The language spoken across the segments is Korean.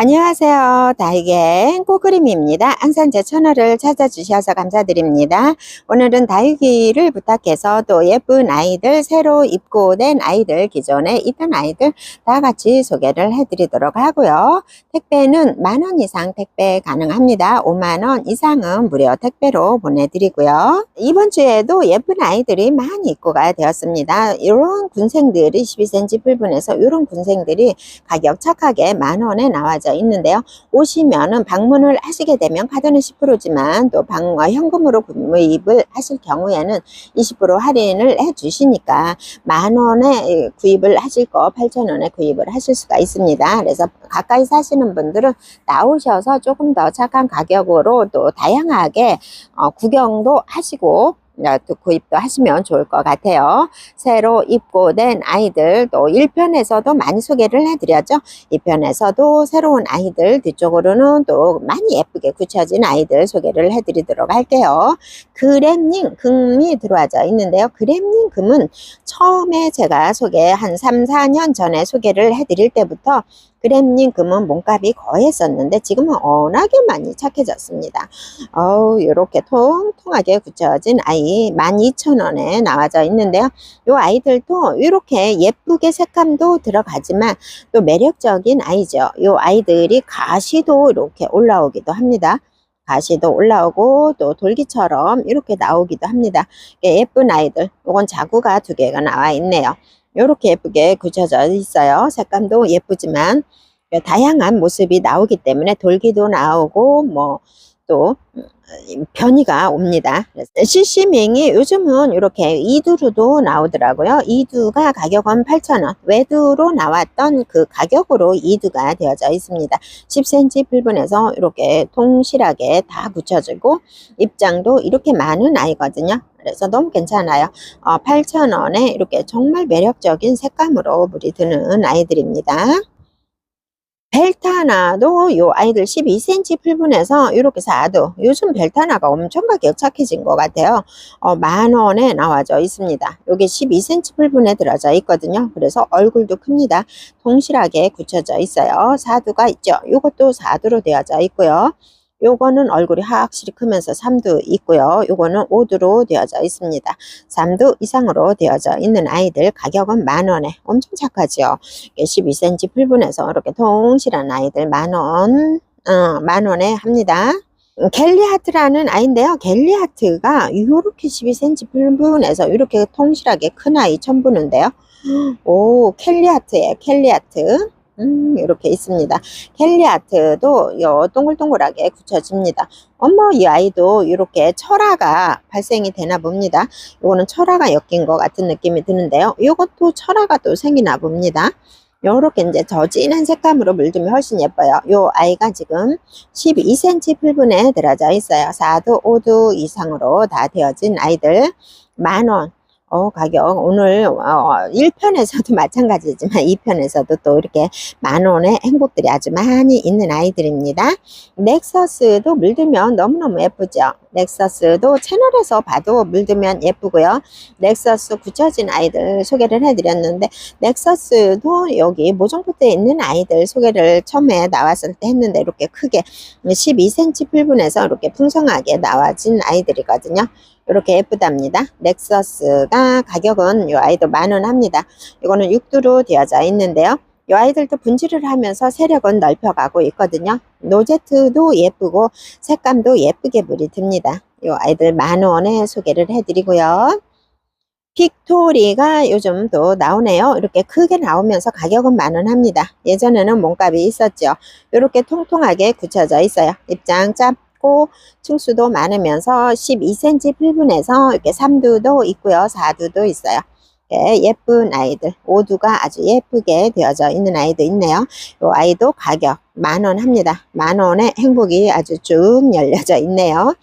안녕하세요. 다육의 꼬그림입니다. 항상 제 채널을 찾아주셔서 감사드립니다. 오늘은 다육이를 부탁해서 또 예쁜 아이들, 새로 입고된 아이들, 기존에 있던 아이들 다 같이 소개를 해드리도록 하고요. 택배는 만원 이상 택배 가능합니다. 5만 원 이상은 무료 택배로 보내드리고요. 이번 주에도 예쁜 아이들이 많이 입고가 되었습니다. 이런 군생들이 12cm 풀분에서 이런 군생들이 가격 착하게 만 원에 나와져 있는데요. 오시면은 방문을 하시게 되면 카드는 10%지만 또 방, 어, 현금으로 구입을 하실 경우에는 20% 할인을 해 주시니까 만 원에 구입을 하실 거 8천 원에 구입을 하실 수가 있습니다. 그래서 가까이 사시는 분들은 나오셔서 조금 더 착한 가격으로 또 다양하게 어, 구경도 하시고 어, 또 구입도 하시면 좋을 것 같아요. 새로 입고된 아이들 또 1편에서도 많이 소개를 해드렸죠. 2편에서도 새로운 아이들 뒤쪽으로는 또 많이 예쁘게 굳혀진 아이들 소개를 해드리도록 할게요. 그램링 금이 들어와져 있는데요. 그램링 금은 처음에 제가 소개 한 3, 4년 전에 소개를 해드릴 때부터 그램링 금은 몸값이 거했었는데 지금은 워낙에 많이 착해졌습니다. 어우, 이렇게 통통하게 굳혀진 아이 12,000원에 나와져 있는데요. 이 아이들도 이렇게 예쁘게 색감도 들어가지만 또 매력적인 아이죠. 이 아이들이 가시도 이렇게 올라오기도 합니다. 가시도 올라오고 또 돌기처럼 이렇게 나오기도 합니다. 예쁜 아이들, 이건 자구가 두 개가 나와 있네요. 이렇게 예쁘게 굳혀져 있어요. 색감도 예쁘지만 다양한 모습이 나오기 때문에 돌기도 나오고 뭐 또 변이가 옵니다. CC맹이 요즘은 이렇게 이두로도 나오더라고요. 이두가 가격은 8,000원. 외두로 나왔던 그 가격으로 이두가 되어져 있습니다. 10cm 풀분에서 이렇게 통실하게 다 붙여지고 입장도 이렇게 많은 아이거든요. 그래서 너무 괜찮아요. 어, 8,000원에 이렇게 정말 매력적인 색감으로 물이 드는 아이들입니다. 벨타나도 요 아이들 12cm 풀분에서 이렇게 사도 요즘 벨타나가 엄청 가격 착해진 것 같아요. 어, 만 원에 나와져 있습니다. 요게 12cm 풀분에 들어져 있거든요. 그래서 얼굴도 큽니다. 동실하게 굳혀져 있어요. 사두가 있죠. 요것도 사두로 되어져 있고요. 요거는 얼굴이 확실히 크면서 3두 있고요. 요거는 5두로 되어져 있습니다. 3두 이상으로 되어져 있는 아이들 가격은 만원에 엄청 착하죠. 12cm 풀분에서 이렇게 동실한 아이들 만원, 어, 만원에 합니다. 갤리하트라는 아이인데요. 갤리하트가 이렇게 12cm 풀분에서 이렇게 통실하게 큰 아이 처음 보는데요. 오, 캘리하트예요. 캘리하트. 음, 이렇게 있습니다. 캘리아트도 요 동글동글하게 굳혀집니다. 어머, 이 아이도 이렇게 철화가 발생이 되나 봅니다. 이거는 철화가 엮인 것 같은 느낌이 드는데요. 이것도 철화가 또 생기나 봅니다. 요렇게 이제 저 진한 색감으로 물들면 훨씬 예뻐요. 요 아이가 지금 12cm 풀분에 들어져 있어요. 4두, 5두 이상으로 다 되어진 아이들 만원 어, 가격 오늘 어, 1편에서도 마찬가지지만 2편에서도 또 이렇게 만원의 행복들이 아주 많이 있는 아이들입니다. 넥서스도 물들면 너무너무 예쁘죠. 넥서스도 채널에서 봐도 물들면 예쁘고요. 넥서스 굳혀진 아이들 소개를 해드렸는데 넥서스도 여기 모종포트에 있는 아이들 소개를 처음에 나왔을 때 했는데 이렇게 크게 12cm 풀분에서 이렇게 풍성하게 나와진 아이들이거든요. 이렇게 예쁘답니다. 넥서스가 가격은 이 아이도 만 원 합니다. 이거는 6두로 되어져 있는데요. 이 아이들도 분질을 하면서 세력은 넓혀가고 있거든요. 노제트도 예쁘고 색감도 예쁘게 물이 듭니다. 이 아이들 만 원에 소개를 해드리고요. 픽토리가 요즘 또 나오네요. 이렇게 크게 나오면서 가격은 만원 합니다. 예전에는 몸값이 있었죠. 이렇게 통통하게 굳혀져 있어요. 입장 짭 작고 층수도 많으면서 12cm 풀분에서 이렇게 3두도 있고요. 4두도 있어요. 예, 예쁜 아이들, 5두가 아주 예쁘게 되어져 있는 아이도 있네요. 이 아이도 가격 만원 합니다. 만원에 행복이 아주 쭉 열려져 있네요.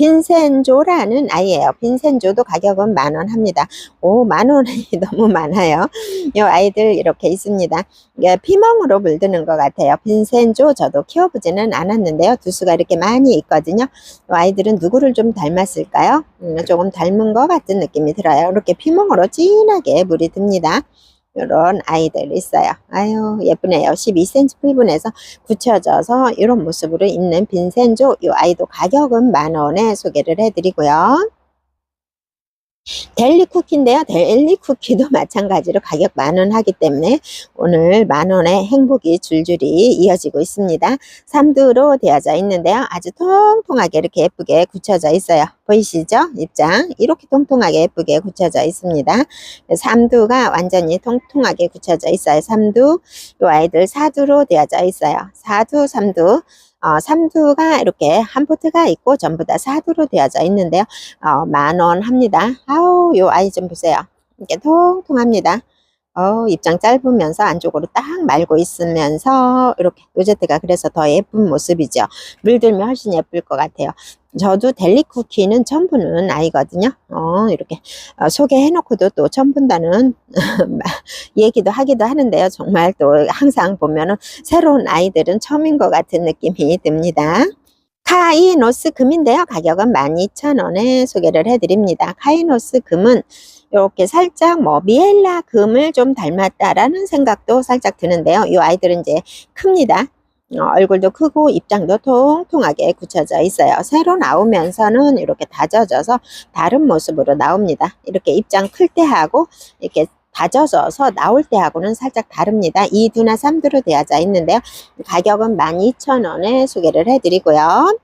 빈센조라는 아이예요. 빈센조도 가격은 만 원 합니다. 오, 만 원이 너무 많아요. 이 아이들 이렇게 있습니다. 피멍으로 물드는 것 같아요. 빈센조 저도 키워보지는 않았는데요. 두수가 이렇게 많이 있거든요. 이 아이들은 누구를 좀 닮았을까요? 음, 조금 닮은 것 같은 느낌이 들어요. 이렇게 피멍으로 진하게 물이 듭니다. 이런 아이들 있어요. 아유, 예쁘네요. 12cm 풀분에서 굳혀져서 이런 모습으로 있는 빈센조 이 아이도 가격은 만 원에 소개를 해드리고요. 델리 쿠키인데요. 델리 쿠키도 마찬가지로 가격 만원 하기 때문에 오늘 만 원의 행복이 줄줄이 이어지고 있습니다. 삼두로 되어져 있는데요. 아주 통통하게 이렇게 예쁘게 굳혀져 있어요. 보이시죠? 입장 이렇게 통통하게 예쁘게 굳혀져 있습니다. 삼두가 완전히 통통하게 굳혀져 있어요. 삼두 이 아이들 사두로 되어져 있어요. 사두, 삼두 어, 삼두가 이렇게 한 포트가 있고 전부 다 사두로 되어져 있는데요. 어, 만원 합니다. 아우, 요 아이 좀 보세요. 이게 통통합니다. 어, 입장 짧으면서 안쪽으로 딱 말고 있으면서 이렇게 로제트가 그래서 더 예쁜 모습이죠. 물들면 훨씬 예쁠 것 같아요. 저도 델리 쿠키는 처음 보는 아이거든요. 어, 이렇게 어, 소개해놓고도 또 처음 본다는 얘기도 하기도 하는데요. 정말 또 항상 보면은 새로운 아이들은 처음인 것 같은 느낌이 듭니다. 카이노스 금인데요. 가격은 12,000원에 소개를 해드립니다. 카이노스 금은 이렇게 살짝 뭐 미엘라 금을 좀 닮았다라는 생각도 살짝 드는데요. 이 아이들은 이제 큽니다. 어, 얼굴도 크고 입장도 통통하게 굳혀져 있어요. 새로 나오면서는 이렇게 다져져서 다른 모습으로 나옵니다. 이렇게 입장 클 때 하고 이렇게 다져져서 나올 때하고는 살짝 다릅니다. 2두나 3두로 되어져 있는데요. 가격은 12,000원에 소개를 해드리고요.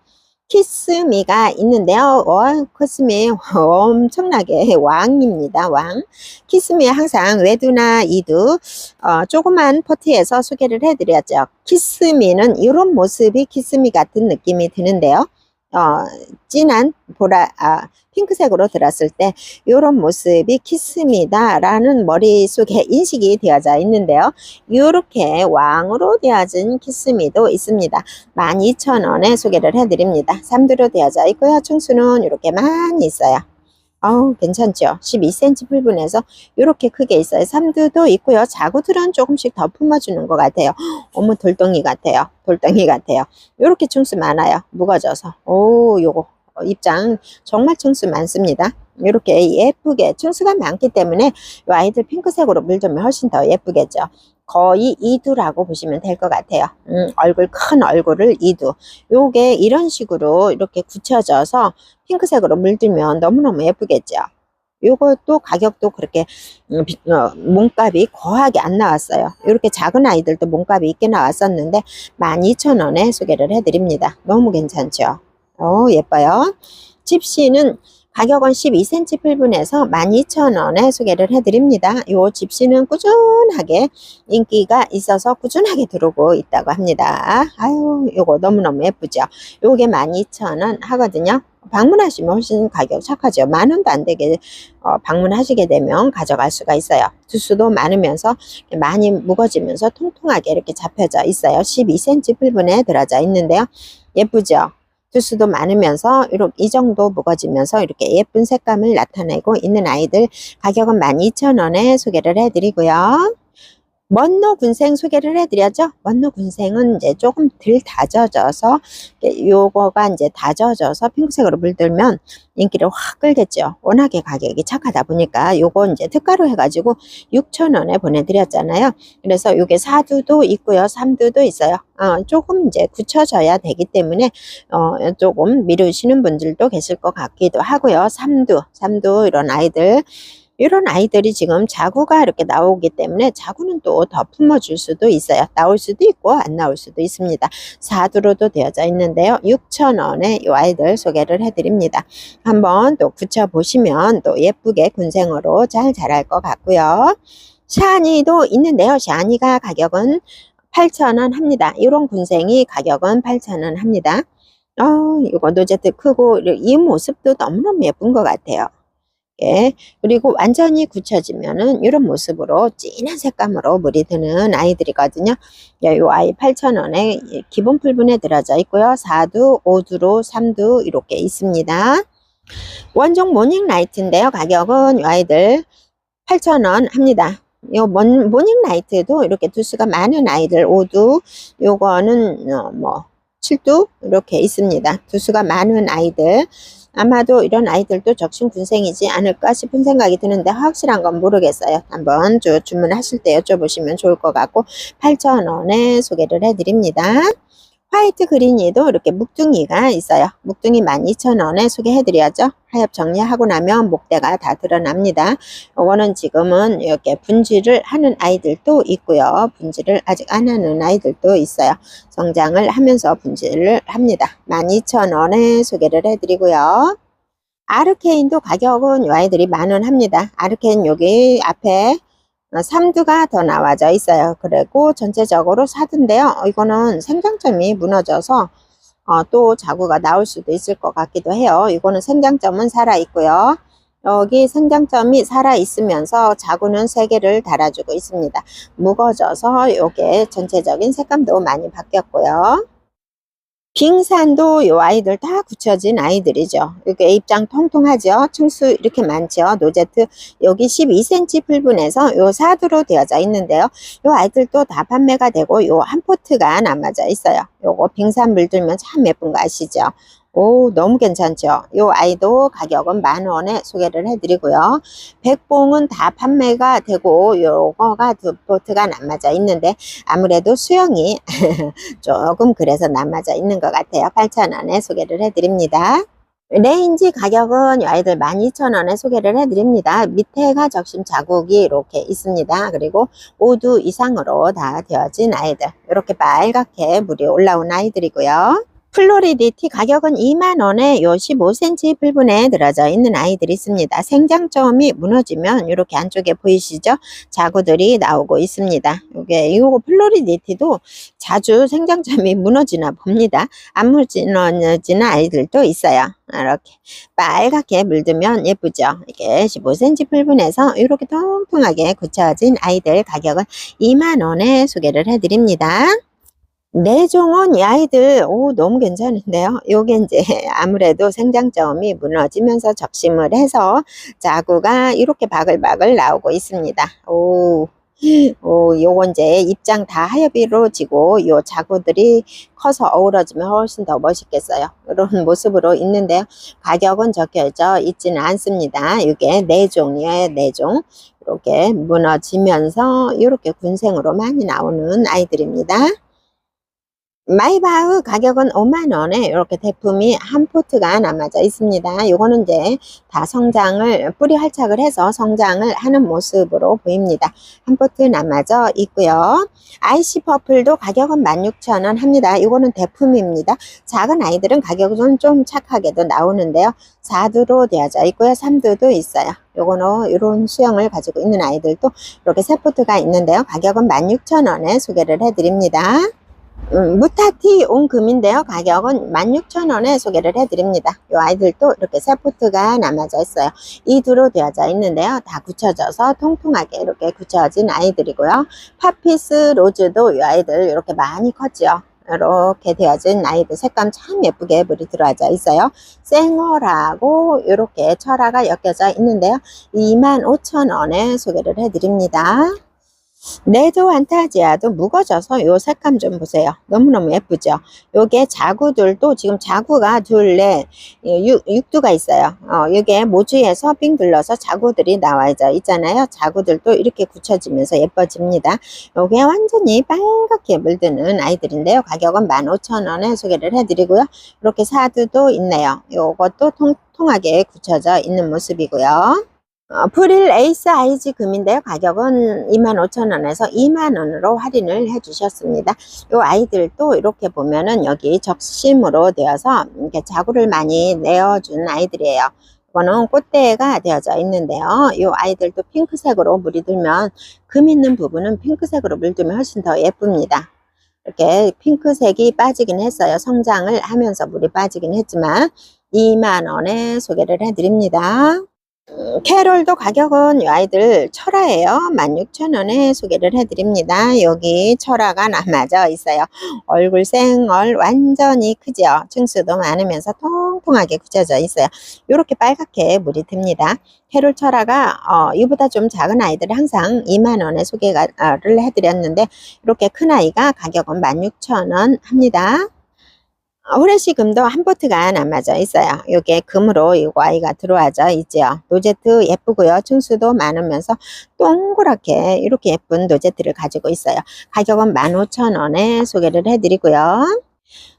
키스미가 있는데요. 와, 키스미 엄청나게 왕입니다. 왕. 키스미 항상 외두나 이두 어, 조그만 포트에서 소개를 해드렸죠. 키스미는 이런 모습이 키스미 같은 느낌이 드는데요. 어, 진한 보라, 아, 핑크색으로 들었을 때 이런 모습이 키스미다라는 머릿속에 인식이 되어져 있는데요. 이렇게 왕으로 되어진 키스미도 있습니다. 12,000원에 소개를 해드립니다. 3두로 되어져 있고요. 충수는 이렇게 많이 있어요. 어우 괜찮죠. 12cm 풀분에서 이렇게 크게 있어요. 3두도 있고요. 자구들은 조금씩 더 품어주는 것 같아요. 어머 돌덩이 같아요. 돌덩이 같아요. 이렇게 충수 많아요. 무거져서. 오 요거 어, 입장 정말 층수 많습니다. 이렇게 예쁘게 층수가 많기 때문에 이 아이들 핑크색으로 물들면 훨씬 더 예쁘겠죠. 거의 이두라고 보시면 될 것 같아요. 음, 얼굴 큰 얼굴을 이두. 요게 이런 식으로 이렇게 굳혀져서 핑크색으로 물들면 너무너무 예쁘겠죠. 요것도 가격도 그렇게 음, 어, 몸값이 거하게 안 나왔어요. 이렇게 작은 아이들도 몸값이 있게 나왔었는데 12,000원에 소개를 해드립니다. 너무 괜찮죠. 어, 예뻐요. 집시는 가격은 12cm 풀분에서 12,000원에 소개를 해드립니다. 요 집시는 꾸준하게 인기가 있어서 꾸준하게 들어오고 있다고 합니다. 아유, 요거 너무너무 예쁘죠? 요게 12,000원 하거든요. 방문하시면 훨씬 가격 착하죠. 만 원도 안 되게 어, 방문하시게 되면 가져갈 수가 있어요. 두수도 많으면서 많이 무거지면서 통통하게 이렇게 잡혀져 있어요. 12cm 풀분에 들어져 있는데요. 예쁘죠? 주스도 많으면서 이 정도 무거지면서 이렇게 예쁜 색감을 나타내고 있는 아이들 가격은 12,000원에 소개를 해드리고요. 먼노 군생 소개를 해드렸죠. 먼노 군생은 이제 조금 덜 다져져서 요거가 이제 다져져서 핑크색으로 물들면 인기를 확 끌겠죠. 워낙에 가격이 착하다 보니까 요거 이제 특가로 해가지고 6,000원에 보내드렸잖아요. 그래서 요게 4두도 있고요. 3두도 있어요. 어, 조금 이제 굳혀져야 되기 때문에 어, 조금 미루시는 분들도 계실 것 같기도 하고요. 3두, 3두 이런 아이들 이런 아이들이 지금 자구가 이렇게 나오기 때문에 자구는 또 더 품어줄 수도 있어요. 나올 수도 있고 안 나올 수도 있습니다. 4두로도 되어져 있는데요. 6,000원에 이 아이들 소개를 해드립니다. 한번 또 붙여보시면 또 예쁘게 군생으로 잘 자랄 것 같고요. 샤니도 있는데요. 샤니가 가격은 8,000원 합니다. 이런 군생이 가격은 8,000원 합니다. 어, 이거 노제트 크고 이 모습도 너무너무 예쁜 것 같아요. 예. 그리고 완전히 굳혀지면은 이런 모습으로 진한 색감으로 물이 드는 아이들이거든요. 예, 요 아이 8,000원에 기본 풀분에 들어져 있고요. 4두, 5두로 3두 이렇게 있습니다. 원종 모닝 라이트인데요. 가격은 이 아이들 8,000원 합니다. 요 모닝 라이트도 이렇게 두수가 많은 아이들 5두, 요거는 어, 뭐 7두 이렇게 있습니다. 두수가 많은 아이들 아마도 이런 아이들도 적신군생이지 않을까 싶은 생각이 드는데 확실한 건 모르겠어요. 한번 주, 주문하실 때 여쭤보시면 좋을 것 같고 8,000원에 소개를 해드립니다. 화이트 그린이도 이렇게 묵둥이가 있어요. 묵둥이 12,000원에 소개해드려야죠. 하엽 정리하고 나면 목대가 다 드러납니다. 이거는 지금은 이렇게 분질을 하는 아이들도 있고요. 분질을 아직 안 하는 아이들도 있어요. 성장을 하면서 분질을 합니다. 12,000원에 소개를 해드리고요. 아르케인도 가격은 이 아이들이 만원 합니다. 아르케인 여기 앞에 어, 3두가 더 나와져 있어요. 그리고 전체적으로 4두인데요. 이거는 생장점이 무너져서 어, 또 자구가 나올 수도 있을 것 같기도 해요. 이거는 생장점은 살아 있고요. 여기 생장점이 살아 있으면서 자구는 3개를 달아주고 있습니다. 무거져서 이게 전체적인 색감도 많이 바뀌었고요. 빙산도 요 아이들 다 굳혀진 아이들이죠. 이게 입장 통통하죠. 층수 이렇게 많죠. 노제트 여기 12cm 풀분에서 요 사두로 되어져 있는데요. 요 아이들도 다 판매가 되고 요 한 포트가 남아져 있어요. 요거 빙산 물들면 참 예쁜 거 아시죠? 오, 너무 괜찮죠? 요 아이도 가격은 만 원에 소개를 해드리고요. 백봉은 다 판매가 되고, 요거가 두 포트가 남아져 있는데, 아무래도 수영이 조금 그래서 남아져 있는 것 같아요. 8,000원에 소개를 해드립니다. 레인지 가격은 이 아이들 12,000원에 소개를 해드립니다. 밑에가 적심 자국이 이렇게 있습니다. 그리고 5두 이상으로 다 되어진 아이들. 이렇게 빨갛게 물이 올라온 아이들이고요. 플로리디티 가격은 2만원에 요 15cm 풀분에 들어져 있는 아이들이 있습니다. 생장점이 무너지면 이렇게 안쪽에 보이시죠? 자구들이 나오고 있습니다. 요게 이거 플로리디티도 자주 생장점이 무너지나 봅니다. 안 무너지는 아이들도 있어요. 이렇게 빨갛게 물들면 예쁘죠. 이게 15cm 풀분에서 이렇게 통통하게 굳혀진 아이들 가격은 2만원에 소개를 해드립니다. 내종은 이 아이들 오 너무 괜찮은데요. 요게 이제 아무래도 생장점이 무너지면서 적심을 해서 자구가 이렇게 바글바글 나오고 있습니다. 오. 오, 요거 이제 입장 다 하엽이로 지고 요 자구들이 커서 어우러지면 훨씬 더 멋있겠어요. 이런 모습으로 있는데요. 가격은 적혀져 있지는 않습니다. 이게 네 종이에요, 네 종. 이렇게 무너지면서 이렇게 군생으로 많이 나오는 아이들입니다. 마이바흐 가격은 5만원에 이렇게 대품이 한 포트가 남아져 있습니다. 요거는 이제 다 성장을 뿌리 활착을 해서 성장을 하는 모습으로 보입니다. 한 포트 남아져 있고요. 아이시 퍼플도 가격은 16,000원 합니다. 이거는 대품입니다. 작은 아이들은 가격은 좀 착하게도 나오는데요. 4두로 되어져 있고요. 3두도 있어요. 요거는 이런 수영을 가지고 있는 아이들도 이렇게 세 포트가 있는데요. 가격은 16,000원에 소개를 해드립니다. 음, 무타티 온금인데요. 가격은 16,000원에 소개를 해드립니다. 이 아이들도 이렇게 세포트가 남아져 있어요. 이두로 되어져 있는데요. 다 굳혀져서 통통하게 이렇게 굳혀진 아이들이고요. 파피스 로즈도 이 아이들 이렇게 많이 컸죠. 이렇게 되어진 아이들 색감 참 예쁘게 물이 들어와져 있어요. 생어라고 이렇게 철화가 엮여져 있는데요. 25,000원에 소개를 해드립니다. 네도 안타지아도 무거져서 요 색감 좀 보세요. 너무너무 예쁘죠? 요게 자구들도 지금 자구가 둘레 6, 두가 있어요. 어, 이게 모주에서 빙 둘러서 자구들이 나와져 있잖아요. 자구들도 이렇게 굳혀지면서 예뻐집니다. 요게 완전히 빨갛게 물드는 아이들인데요. 가격은 15,000원에 소개를 해드리고요. 이렇게 사두도 있네요. 요것도 통 통하게 굳혀져 있는 모습이고요. 어, 프릴 에이스 아이즈 금인데요. 가격은 25,000원에서 2만원으로 할인을 해주셨습니다. 이 아이들도 이렇게 보면은 여기 적심으로 되어서 이렇게 자구를 많이 내어준 아이들이에요. 이거는 꽃대가 되어져 있는데요. 이 아이들도 핑크색으로 물이 들면 금 있는 부분은 핑크색으로 물들면 훨씬 더 예쁩니다. 이렇게 핑크색이 빠지긴 했어요. 성장을 하면서 물이 빠지긴 했지만 2만원에 소개를 해드립니다. 캐롤도 가격은 이 아이들 철화예요. 16,000원에 소개를 해드립니다. 여기 철화가 남아져 있어요. 얼굴 생얼 완전히 크죠. 층수도 많으면서 통통하게 굳혀져 있어요. 이렇게 빨갛게 물이 듭니다. 캐롤 철화가 어, 이보다 좀 작은 아이들이 항상 2만원에 소개를 해드렸는데 이렇게 큰 아이가 가격은 16,000원 합니다. 후레쉬 금도 한 보트가 남아져 있어요. 요게 금으로 이거 아이가 들어와져 있죠. 노제트 예쁘고요. 층수도 많으면서 동그랗게 이렇게 예쁜 노제트를 가지고 있어요. 가격은 15,000원에 소개를 해드리고요.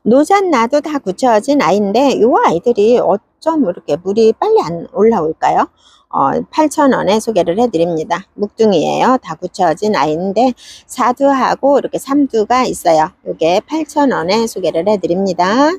노잔 나도 다 굳혀진 아이인데 요 아이들이 어쩜 이렇게 물이 빨리 안 올라올까요? 어, 8,000원에 소개를 해드립니다. 묵둥이에요. 다 굳혀진 아이인데 사두하고 이렇게 삼두가 있어요. 이게 8,000원에 소개를 해드립니다.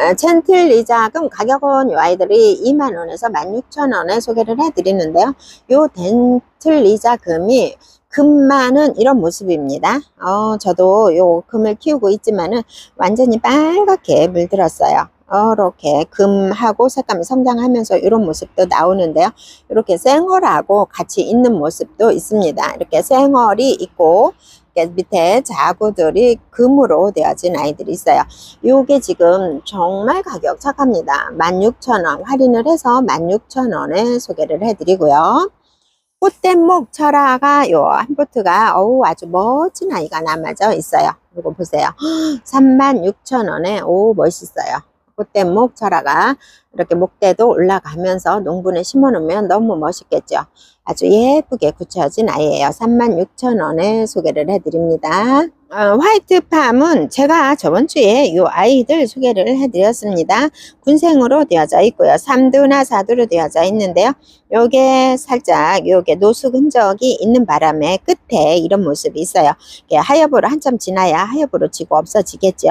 아, 젠틀 리자금 가격은 이 아이들이 2만원에서 16,000원에 소개를 해드리는데요. 요 덴틀 리자금이 금만은 이런 모습입니다. 어, 저도 요 금을 키우고 있지만은 완전히 빨갛게 물들었어요. 이렇게 금하고 색감이 성장하면서 이런 모습도 나오는데요. 이렇게 생얼하고 같이 있는 모습도 있습니다. 이렇게 생얼이 있고 밑에 자구들이 금으로 되어진 아이들이 있어요. 요게 지금 정말 가격 착합니다. 16,000원 할인을 해서 16,000원에 소개를 해드리고요. 꽃대목 철화가 요 한 포트가 어우 아주 멋진 아이가 남아져 있어요. 이거 보세요. 36,000원에 오 멋있어요. 꽃대목 철화가 이렇게 목대도 올라가면서 농분에 심어 놓으면 너무 멋있겠죠. 아주 예쁘게 굳혀진 아이예요. 36,000원에 소개를 해드립니다. 어, 화이트팜은 제가 저번 주에 이 아이들 소개를 해드렸습니다. 군생으로 되어져 있고요. 3두나 4두로 되어져 있는데요. 요게 살짝 요게 노숙 흔적이 있는 바람에 끝에 이런 모습이 있어요. 하엽으로 한참 지나야 하엽으로 지고 없어지겠죠.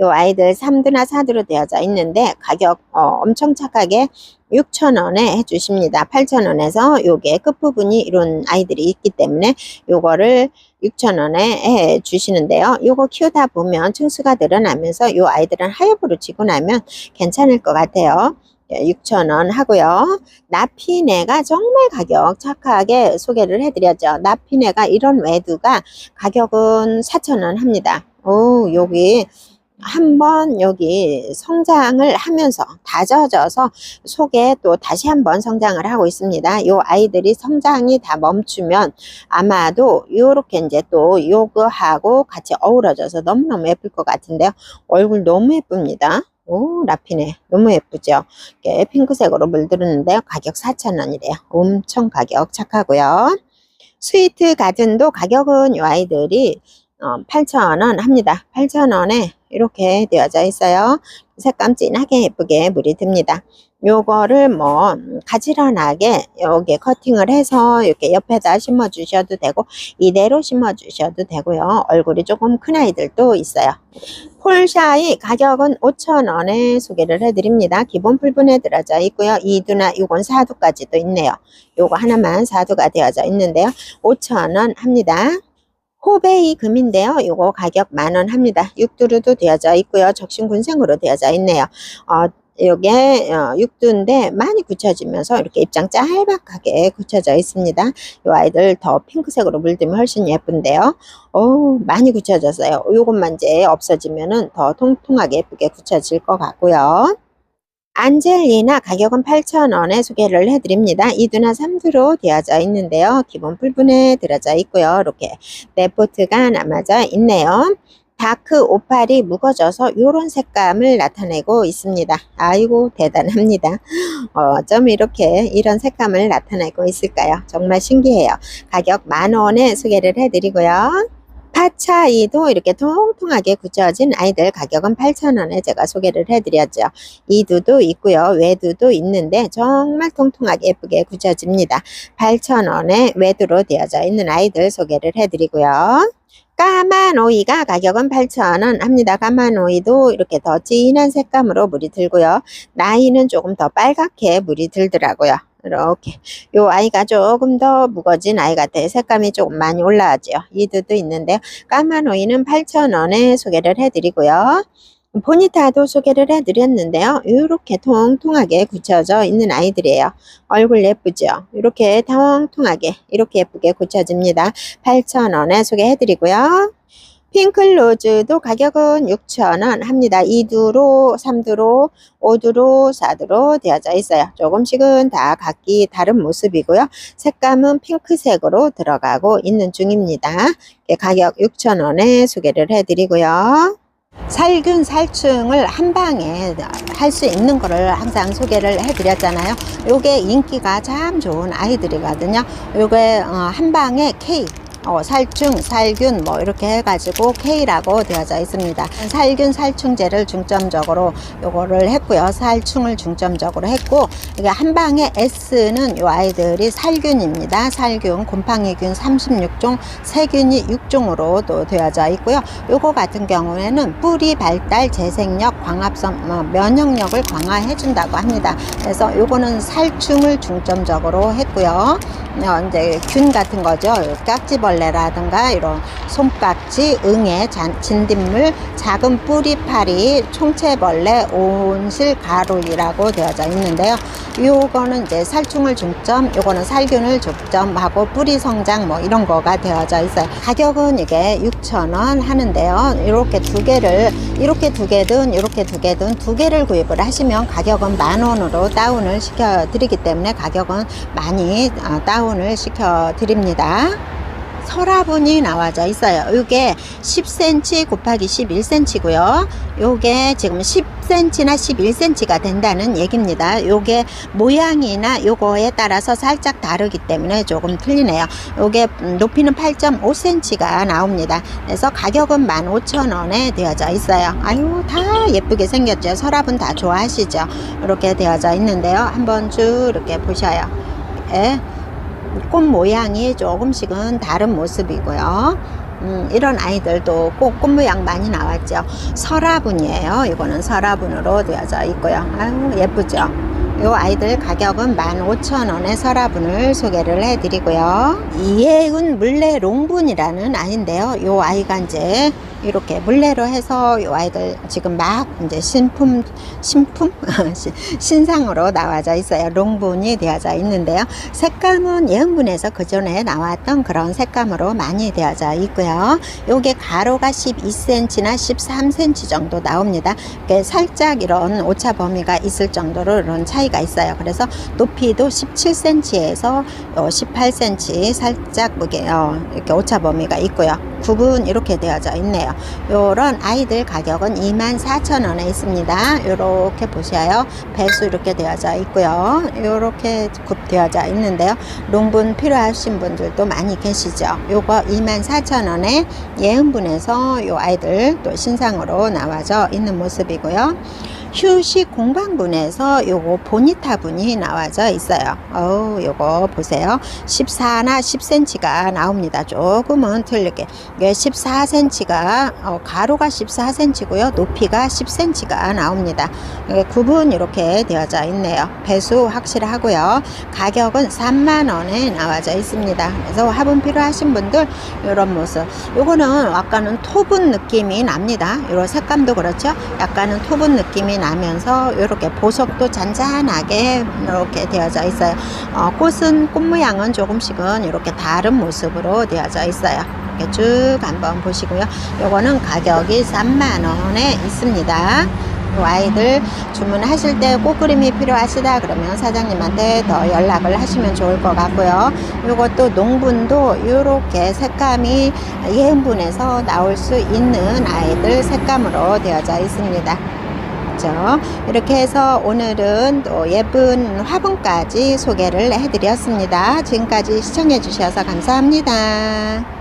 요 아이들 3두나 4두로 되어져 있는데 가격 어, 엄청 착하게 6,000원에 해주십니다. 8,000원에서 요게 끝부분이 이런 아이들이 있기 때문에 요거를 6,000원에 해 주시는데요. 요거 키우다 보면 층수가 늘어나면서 요 아이들은 하엽으로 지고 나면 괜찮을 것 같아요. 6,000원 하고요. 나피네가 정말 가격 착하게 소개를 해드렸죠. 나피네가 이런 외두가 가격은 4,000원 합니다. 오, 여기 한번 여기 성장을 하면서 다져져서 속에 또 다시 한번 성장을 하고 있습니다. 요 아이들이 성장이 다 멈추면 아마도 요렇게 이제 또 요거하고 같이 어우러져서 너무너무 예쁠 것 같은데요. 얼굴 너무 예쁩니다. 오, 라피네. 너무 예쁘죠? 이렇게 핑크색으로 물들었는데요. 가격 4,000원이래요. 엄청 가격 착하고요. 스위트 가든도 가격은 이 아이들이 어, 8,000원 합니다. 8,000원에 이렇게 되어져 있어요. 색감 진하게 예쁘게 물이 듭니다. 요거를 뭐 가지런하게 여기 커팅을 해서 이렇게 옆에다 심어 주셔도 되고 이대로 심어 주셔도 되고요. 얼굴이 조금 큰 아이들도 있어요. 폴샤이 가격은 5,000원에 소개를 해드립니다. 기본 풀분에 들어져 있고요. 2두나 이건 4두까지도 있네요. 요거 하나만 4두가 되어져 있는데요. 5,000원 합니다. 호베이 금인데요. 요거 가격 만원 합니다. 6두루도 되어져 있고요. 적신군생으로 되어져 있네요. 어, 요게 어, 육두인데 많이 굳혀지면서 이렇게 입장 짤박하게 굳혀져 있습니다. 요 아이들 더 핑크색으로 물들면 훨씬 예쁜데요. 오, 많이 굳혀졌어요. 요것만 이제 없어지면은 더 통통하게 예쁘게 굳혀질 것 같고요. 안젤리나 가격은 8,000원에 소개를 해드립니다. 2두나 3두로 되어져 있는데요. 기본 풀분에 들어져 있고요. 이렇게 네포트가 남아져 있네요. 다크 오팔이 묵어져서 이런 색감을 나타내고 있습니다. 아이고 대단합니다. 어쩜 이렇게 이런 색감을 나타내고 있을까요? 정말 신기해요. 가격 만원에 소개를 해드리고요. 파차이도 이렇게 통통하게 굳혀진 아이들 가격은 8,000원에 제가 소개를 해드렸죠. 이두도 있고요. 외두도 있는데 정말 통통하게 예쁘게 굳혀집니다. 8,000원에 외두로 되어져 있는 아이들 소개를 해드리고요. 까만 오이가 가격은 8,000원 합니다. 까만 오이도 이렇게 더 진한 색감으로 물이 들고요. 나이는 조금 더 빨갛게 물이 들더라고요. 이렇게 요 아이가 조금 더 무거진 아이 같아요. 색감이 조금 많이 올라가죠. 이두도 있는데요. 까만 오이는 8,000원에 소개를 해드리고요. 보니타도 소개를 해드렸는데요. 이렇게 통통하게 굳혀져 있는 아이들이에요. 얼굴 예쁘죠? 이렇게 통통하게 이렇게 예쁘게 굳혀집니다. 8,000원에 소개해드리고요. 핑클로즈도 가격은 6,000원 합니다. 2두로, 3두로, 5두로, 4두로 되어져 있어요. 조금씩은 다 각기 다른 모습이고요. 색감은 핑크색으로 들어가고 있는 중입니다. 가격 6,000원에 소개를 해드리고요. 살균 살충을 한 방에 할 수 있는 거를 항상 소개를 해드렸잖아요. 요게 인기가 참 좋은 아이들이거든요. 요게 어, 한 방에 K 어, 살충, 살균 뭐 이렇게 해가지고 K라고 되어져 있습니다. 살균, 살충제를 중점적으로 요거를 했고요. 살충을 중점적으로 했고 이게 한 방에 S는 요 아이들이 살균입니다. 살균, 곰팡이균 36종, 세균이 6종으로 또 되어져 있고요. 요거 같은 경우에는 뿌리 발달, 재생력, 광합성, 어, 면역력을 강화해 준다고 합니다. 그래서 요거는 살충을 중점적으로 했고요. 어, 이제 균 같은 거죠. 깍지벌레 라든가 이런 손깍지, 응애, 잔- 진딧물, 작은 뿌리파리, 총체벌레, 온실 가루이라고 되어져 있는데요. 요거는 이제 살충을 중점, 요거는 살균을 중점하고 뿌리 성장 뭐 이런 거가 되어져 있어요. 가격은 이게 6,000원 하는데요. 이렇게 두 개를 이렇게 두 개든 이렇게 두 개든 두 개를 구입을 하시면 가격은 만 원으로 다운을 시켜 드리기 때문에 가격은 많이 어, 다운을 시켜 드립니다. 서라분이 나와져 있어요. 이게 10cm 곱하기 11cm고요. 요게 지금 10cm나 11cm가 된다는 얘기입니다. 요게 모양이나 요거에 따라서 살짝 다르기 때문에 조금 틀리네요. 음, 높이는 8.5cm가 나옵니다. 그래서 가격은 15,000원에 되어져 있어요. 아유, 다 예쁘게 생겼죠. 서랍은 다 좋아하시죠. 이렇게 되어져 있는데요. 한번 쭉 이렇게 보셔요. 예. 꽃 모양이 조금씩은 다른 모습이고요. 음, 이런 아이들도 꽃, 꽃 모양 많이 나왔죠. 설화분이에요. 이거는 설화분으로 되어져 있고요. 아유, 예쁘죠? 이 아이들 가격은 15,000원의 설화분을 소개를 해드리고요. 이해은 물레 롱분이라는 아이인데요. 이 아이가 이제 이렇게 물레로 해서 이 아이들 지금 막 이제 신품 신품 신상으로 나와져 있어요. 롱분이 되어져 있는데요. 색감은 예은분에서 그 전에 나왔던 그런 색감으로 많이 되어져 있고요. 요게 가로가 12cm나 13cm 정도 나옵니다. 살짝 이런 오차 범위가 있을 정도로 이런 차이가 있어요. 그래서 높이도 17cm에서 18cm 살짝 무게 어, 이렇게 오차 범위가 있고요. 굽은 이렇게 되어져 있네요. 요런 아이들 가격은 24,000원에 있습니다. 요렇게 보셔요. 배수 이렇게 되어져 있고요. 요렇게 굽 되어져 있는데요. 롱분 필요하신 분들도 많이 계시죠. 요거 24,000원에 예은분에서 요 아이들 또 신상으로 나와져 있는 모습이고요. 휴식 공방분에서 요거 보니타 분이 나와져 있어요. 어우, 요거 보세요. 14나 10cm가 나옵니다. 조금은 틀리게. 이게 14cm가, 어, 가로가 14cm고요. 높이가 10cm가 나옵니다. 이게 구분 이렇게 되어져 있네요. 배수 확실하고요. 가격은 3만원에 나와져 있습니다. 그래서 화분 필요하신 분들, 이런 모습. 요거는 아까는 토분 느낌이 납니다. 이런 색감도 그렇죠. 약간은 토분 느낌이 나면서 이렇게 보석도 잔잔하게 이렇게 되어져 있어요. 어, 꽃은 꽃 모양은 조금씩은 이렇게 다른 모습으로 되어져 있어요. 이렇게 쭉 한번 보시고요. 요거는 가격이 3만 원에 있습니다. 요 아이들 주문하실 때 꽃그림이 필요하시다 그러면 사장님한테 더 연락을 하시면 좋을 것 같고요. 요것도 농분도 이렇게 색감이 예은분에서 나올 수 있는 아이들 색감으로 되어져 있습니다. 그렇죠? 이렇게 해서 오늘은 또 예쁜 화분까지 소개를 해드렸습니다. 지금까지 시청해 주셔서 감사합니다.